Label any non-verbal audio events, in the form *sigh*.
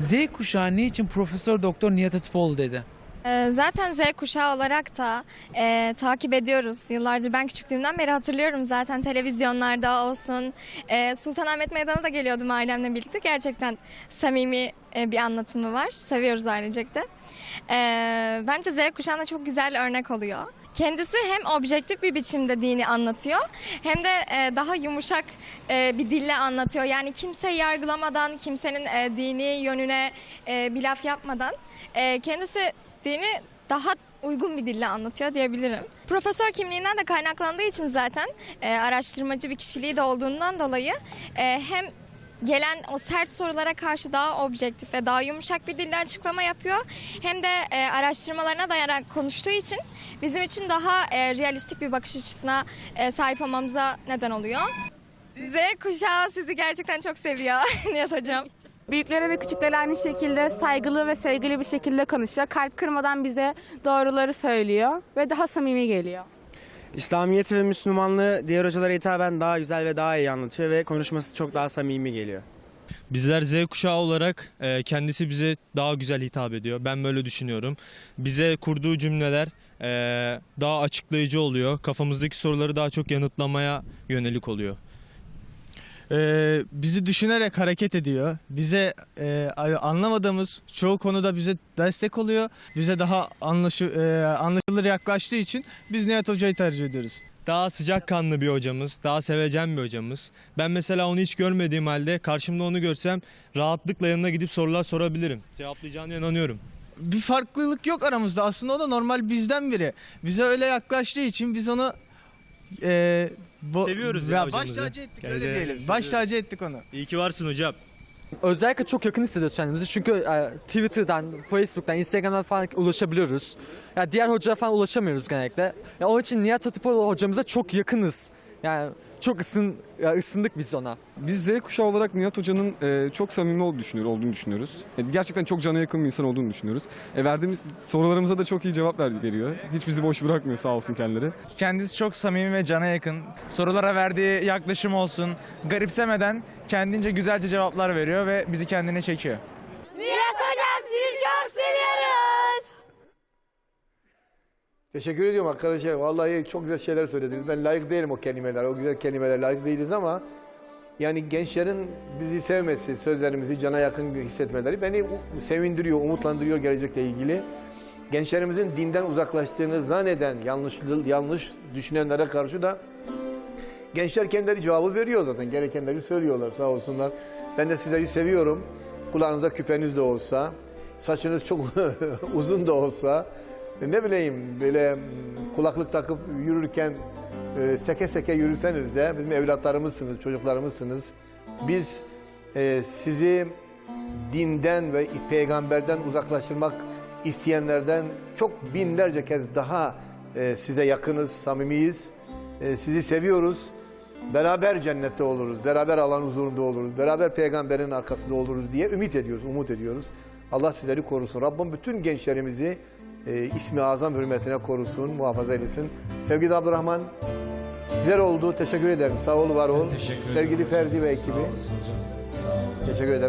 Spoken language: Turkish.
Z kuşağı ne Profesör Doktor Nihat Hatipoğlu dedi? Ee, Zaten Z kuşağı olarak da e, takip ediyoruz. Yıllardır ben küçüklüğümden beri hatırlıyorum zaten televizyonlarda olsun. E, Sultanahmet Meydanı'na da geliyordum ailemle birlikte. Gerçekten samimi e, bir anlatımı var. Seviyoruz ailecek de. E, bence Z kuşağına çok güzel örnek oluyor. Kendisi hem objektif bir biçimde dini anlatıyor hem de e, daha yumuşak e, bir dille anlatıyor. Yani kimseyi yargılamadan, kimsenin e, dini yönüne e, bir laf yapmadan e, kendisi dini daha uygun bir dille anlatıyor diyebilirim. Profesör kimliğinden de kaynaklandığı için zaten e, araştırmacı bir kişiliği de olduğundan dolayı e, hem gelen o sert sorulara karşı daha objektif ve daha yumuşak bir dille açıklama yapıyor. Hem de e, araştırmalarına dayanarak konuştuğu için bizim için daha e, realistik bir bakış açısına e, sahip olmamıza neden oluyor. Z kuşağı sizi gerçekten çok seviyor *laughs* Nihat Hocam. Büyüklere ve küçüklere aynı şekilde saygılı ve sevgili bir şekilde konuşuyor. Kalp kırmadan bize doğruları söylüyor ve daha samimi geliyor. İslamiyet ve Müslümanlığı diğer hocalara hitaben daha güzel ve daha iyi anlatıyor ve konuşması çok daha samimi geliyor. Bizler Z kuşağı olarak e, kendisi bize daha güzel hitap ediyor. Ben böyle düşünüyorum. Bize kurduğu cümleler e, daha açıklayıcı oluyor. Kafamızdaki soruları daha çok yanıtlamaya yönelik oluyor. Ee, bizi düşünerek hareket ediyor. Bize e, anlamadığımız çoğu konuda bize destek oluyor. Bize daha anlaşı, e, anlaşılır yaklaştığı için biz Nihat Hoca'yı tercih ediyoruz. Daha sıcakkanlı bir hocamız, daha sevecen bir hocamız. Ben mesela onu hiç görmediğim halde karşımda onu görsem rahatlıkla yanına gidip sorular sorabilirim. Cevaplayacağına inanıyorum. Bir farklılık yok aramızda. Aslında o da normal bizden biri. Bize öyle yaklaştığı için biz onu e, bu- Seviyoruz ya baş hocamızı. tacı ettik öyle diyelim. Baş tacı ettik onu. İyi ki varsın hocam. Özellikle çok yakın hissediyoruz kendimizi çünkü e, Twitter'dan, Facebook'tan, Instagram'dan falan ulaşabiliyoruz. Ya diğer hocalara falan ulaşamıyoruz genellikle. Ya onun için Nihat Hatipoğlu hocamıza çok yakınız. Yani çok ısın, ya ısındık biz ona. Biz Z kuşağı olarak Nihat Hoca'nın e, çok samimi olduğunu, düşünüyor, olduğunu düşünüyoruz. E, gerçekten çok cana yakın bir insan olduğunu düşünüyoruz. E, verdiğimiz sorularımıza da çok iyi cevap ver, veriyor. Hiç bizi boş bırakmıyor sağ olsun kendileri. Kendisi çok samimi ve cana yakın. Sorulara verdiği yaklaşım olsun. Garipsemeden kendince güzelce cevaplar veriyor ve bizi kendine çekiyor. Nihat Hocam sizi çok seviyoruz. Teşekkür ediyorum arkadaşlar. Vallahi çok güzel şeyler söylediniz. Ben layık değilim o kelimeler. O güzel kelimeler layık değiliz ama yani gençlerin bizi sevmesi, sözlerimizi cana yakın hissetmeleri beni sevindiriyor, umutlandırıyor gelecekle ilgili. Gençlerimizin dinden uzaklaştığını zanneden, yanlış yanlış düşünenlere karşı da gençler kendileri cevabı veriyor zaten. Gerekenleri söylüyorlar sağ olsunlar. Ben de sizleri seviyorum. Kulağınızda küpeniz de olsa, saçınız çok *laughs* uzun da olsa, ne bileyim böyle kulaklık takıp yürürken e, seke seke yürüseniz de bizim evlatlarımızsınız, çocuklarımızsınız. Biz e, sizi dinden ve peygamberden uzaklaştırmak isteyenlerden çok binlerce kez daha e, size yakınız, samimiyiz. E, sizi seviyoruz. Beraber cennette oluruz, beraber Allah'ın huzurunda oluruz, beraber peygamberin arkasında oluruz diye ümit ediyoruz, umut ediyoruz. Allah sizleri korusun. Rabbim bütün gençlerimizi e, ismi azam hürmetine korusun, muhafaza eylesin. Sevgili Abdurrahman, güzel oldu. Teşekkür ederim. Sağ ol, var ol. Sevgili Ferdi ve ekibi. Teşekkür ederim.